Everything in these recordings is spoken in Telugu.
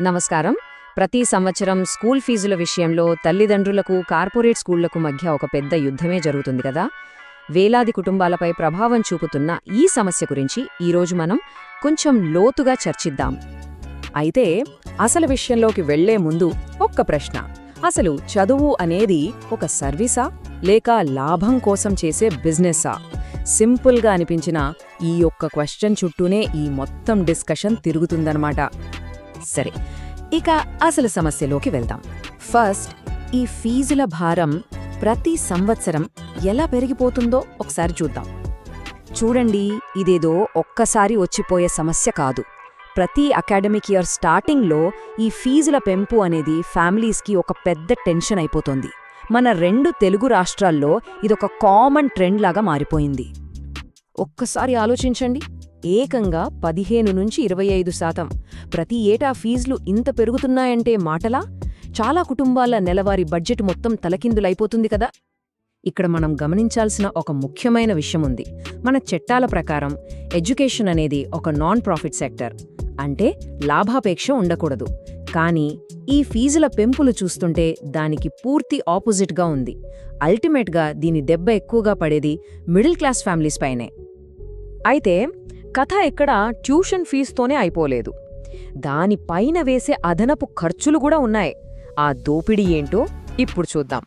నమస్కారం. ప్రతి సంవత్సరం స్కూల్ ఫీజుల విషయంలో తల్లిదండ్రులకు కార్పొరేట్ స్కూళ్ళకు మధ్య ఒక పెద్ద యుద్ధమే జరుగుతుంది కదా? వేలాది కుటుంబాలపై ప్రభావం చూపుతున్న ఈ సమస్య గురించి ఈరోజు మనం కొంచెం లోతుగా చర్చిద్దాం. అయితే అసలు విషయంలోకి వెళ్ళే ముందు ఒక్క ప్రశ్న. అసలు చదువు అనేది ఒక సర్వీసా? లేక లాభం కోసం చేసే బిజినెస్సా? సింపుల్గా అనిపించిన ఈ ఒక్క క్వశ్చన్ చుట్టూనే ఈ మొత్తం డిస్కషన్ తిరుగుతుందన్నమాట. సరే ఇక అసలు సమస్యలోకి వెళ్దాం. ఫస్ట్ ఈ ఫీజుల భారం ప్రతి సంవత్సరం ఎలా పెరిగిపోతుందో ఒకసారి చూద్దాం. చూడండి ఇదేదో ఒక్కసారి వచ్చిపోయే సమస్య కాదు. ప్రతి అకాడమిక్ ఇయర్ స్టార్టింగ్లో ఈ ఫీజుల పెంపు అనేది ఫ్యామిలీస్కి ఒక పెద్ద టెన్షన్ అయిపోతుంది. మన రెండు తెలుగు రాష్ట్రాల్లో ఇదొక కామన్ ట్రెండ్ లాగా మారిపోయింది. ఒక్కసారి ఆలోచించండి. ఏకంగా పదిహేను నుంచి ఇరవై ఐదు శాతం. ప్రతి ఏటా ఫీజులు ఇంత పెరుగుతున్నాయంటే మాటలా? చాలా కుటుంబాల నెలవారీ బడ్జెట్ మొత్తం తలకిందులైపోతుంది కదా? ఇక్కడ మనం గమనించాల్సిన ఒక ముఖ్యమైన విషయం ఉంది మన చట్టాల ప్రకారం ఎడ్యుకేషన్ అనేది ఒక నాన్ ప్రాఫిట్ సెక్టర్. అంటే లాభాపేక్ష ఉండకూడదు. కానీ ఈ ఫీజుల పెంపులు చూస్తుంటే దానికి పూర్తి ఆపోజిట్గా ఉంది. అల్టిమేట్గా దీని దెబ్బ ఎక్కువగా పడేది మిడిల్ క్లాస్ ఫ్యామిలీస్ పైనే. అయితే కథ ఎక్కడ ట్యూషన్ ఫీజుతోనే అయిపోలేదు. దానిపైన వేసే అదనపు ఖర్చులు కూడా ఉన్నాయి. ఆ దోపిడీ ఏంటో ఇప్పుడు చూద్దాం.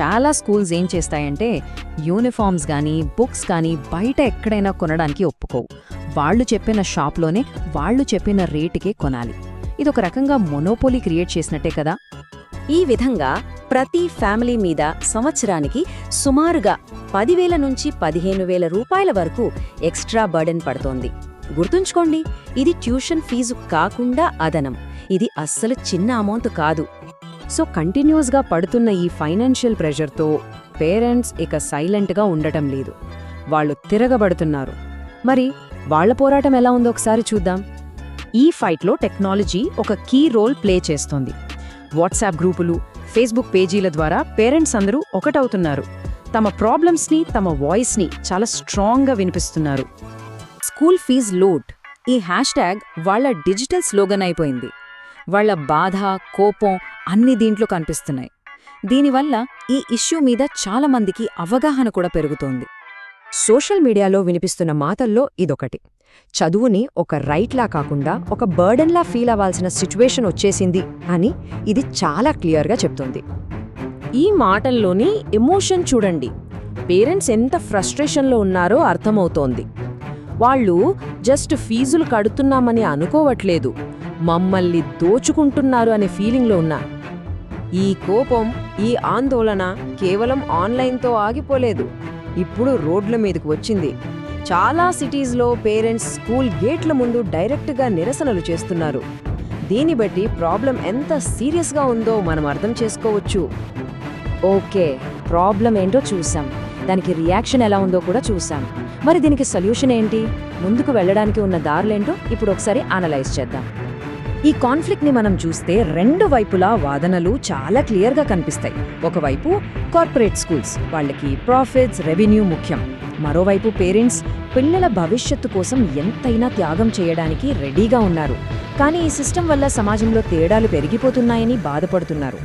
చాలా స్కూల్స్ ఏం చేస్తాయంటే యూనిఫామ్స్ కానీ బుక్స్ కానీ బయట ఎక్కడైనా కొనడానికి ఒప్పుకోవు. వాళ్ళు చెప్పిన షాప్లోనే వాళ్ళు చెప్పిన రేటుకే కొనాలి. ఇదొక రకంగా మొనోపోలీ క్రియేట్ చేసినట్టే కదా? ఈ విధంగా ప్రతి ఫ్యామిలీ మీద సంవత్సరానికి సుమారుగా పదివేల నుంచి పదిహేను వేల రూపాయల వరకు ఎక్స్ట్రా బర్డెన్ పడుతోంది. గుర్తుంచుకోండి ఇది ట్యూషన్ ఫీజు కాకుండా అదనం. ఇది అస్సలు చిన్న అమౌంట్ కాదు. సో కంటిన్యూస్గా పడుతున్న ఈ ఫైనాన్షియల్ ప్రెషర్తో పేరెంట్స్ ఇక సైలెంట్గా ఉండటం లేదు. వాళ్ళు తిరగబడుతున్నారు. మరి వాళ్ళ పోరాటం ఎలా ఉందో ఒకసారి చూద్దాం. ఈ ఫైట్లో టెక్నాలజీ ఒక కీ రోల్ ప్లే చేస్తోంది. వాట్సాప్ గ్రూపులు ఫేస్బుక్ పేజీల ద్వారా పేరెంట్స్ అందరూ ఒకటవుతున్నారు. తమ ప్రాబ్లమ్స్ని తమ వాయిస్ని చాలా స్ట్రాంగ్గా వినిపిస్తున్నారు. School fees load. ఈ హ్యాష్ ట్యాగ్ వాళ్ళ డిజిటల్ స్లోగన్ అయిపోయింది. వాళ్ళ బాధ కోపం అన్ని దీంట్లో కనిపిస్తున్నాయి. దీనివల్ల ఈ ఇష్యూ మీద చాలామందికి అవగాహన కూడా పెరుగుతోంది. సోషల్ మీడియాలో వినిపిస్తున్న మాటల్లో ఇదొకటి. చదువుని ఒక రైట్లా కాకుండా ఒక బర్డన్లా ఫీల్ అవ్వాల్సిన సిచ్యువేషన్ వచ్చేసింది అని ఇది చాలా క్లియర్గా చెప్తుంది. ఈ మాటల్లోని ఎమోషన్ చూడండి. పేరెంట్స్ ఎంత ఫ్రస్ట్రేషన్లో ఉన్నారో అర్థమవుతోంది. వాళ్ళు జస్ట్ ఫీజులు కడుతున్నామని అనుకోవట్లేదు. మమ్మల్ని దోచుకుంటున్నారు అనే ఫీలింగ్లో ఉన్నా. ఈ కోపం ఈ ఆందోళన కేవలం ఆన్లైన్తో ఆగిపోలేదు. ఇప్పుడు రోడ్ల మీదకు వచ్చింది. చాలా సిటీస్లో పేరెంట్స్ స్కూల్ గేట్ల ముందు డైరెక్ట్గా నిరసనలు చేస్తున్నారు. దీన్ని బట్టి ప్రాబ్లం ఎంత సీరియస్గా ఉందో మనం అర్థం చేసుకోవచ్చు. ఓకే ప్రాబ్లం ఏంటో చూసాం దానికి రియాక్షన్ ఎలా ఉందో కూడా చూసాం మరి దీనికి సొల్యూషన్ ఏంటి? ముందుకు వెళ్ళడానికి ఉన్న దారులేంటో ఇప్పుడు ఒకసారి అనలైజ్ చేద్దాం. ఈ కాన్ఫ్లిక్ట్ని మనం చూస్తే రెండు వైపులా వాదనలు చాలా క్లియర్గా కనిపిస్తాయి. ఒకవైపు కార్పొరేట్ స్కూల్స్ వాళ్ళకి ప్రాఫిట్స్ రెవెన్యూ ముఖ్యం. మరోవైపు పేరెంట్స్ పిల్లల భవిష్యత్తు కోసం ఎంతైనా త్యాగం చేయడానికి రెడీగా ఉన్నారు. కానీ ఈ సిస్టమ్ వల్ల సమాజంలో తేడాలు పెరిగిపోతున్నాయని బాధపడుతున్నారు.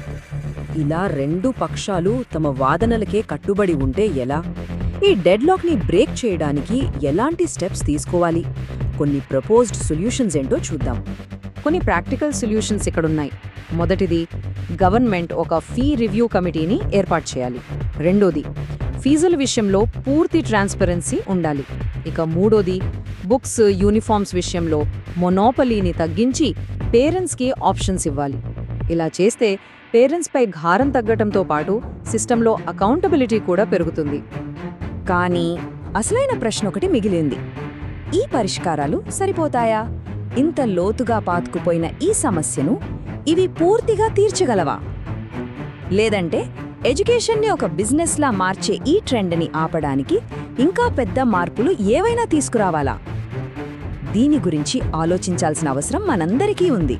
ఇలా రెండు పక్షాలు తమ వాదనలకే కట్టుబడి ఉంటే ఎలా? ఈ డెడ్లాక్ని బ్రేక్ చేయడానికి ఎలాంటి స్టెప్స్ తీసుకోవాలి? కొన్ని ప్రపోజ్డ్ సొల్యూషన్స్ ఏంటో చూద్దాం. కొన్ని ప్రాక్టికల్ సొల్యూషన్స్ ఇక్కడున్నాయి. మొదటిది గవర్నమెంట్ ఒక ఫీ రివ్యూ కమిటీని ఏర్పాటు చేయాలి. రెండోది ఫీజుల విషయంలో పూర్తి ట్రాన్స్పరెన్సీ ఉండాలి. ఇక మూడోది బుక్స్ యూనిఫామ్స్ విషయంలో మొనోపలీని తగ్గించి పేరెంట్స్కి ఆప్షన్స్ ఇవ్వాలి. ఇలా చేస్తే పేరెంట్స్పై భారం తగ్గటంతో పాటు సిస్టంలో అకౌంటబిలిటీ కూడా పెరుగుతుంది. కానీ అసలైన ప్రశ్న ఒకటి మిగిలింది. ఈ పరిష్కారాలు సరిపోతాయా? ఇంత లోతుగా పాతుకుపోయిన ఈ సమస్యను ఇవి పూర్తిగా తీర్చగలవా? లేదంటే ఎడ్యుకేషన్ని ఒక బిజినెస్లా మార్చే ఈ ట్రెండ్ని ఆపడానికి ఇంకా పెద్ద మార్పులు ఏవైనా తీసుకురావాలా? దీని గురించి ఆలోచించాల్సిన అవసరం మనందరికీ ఉంది.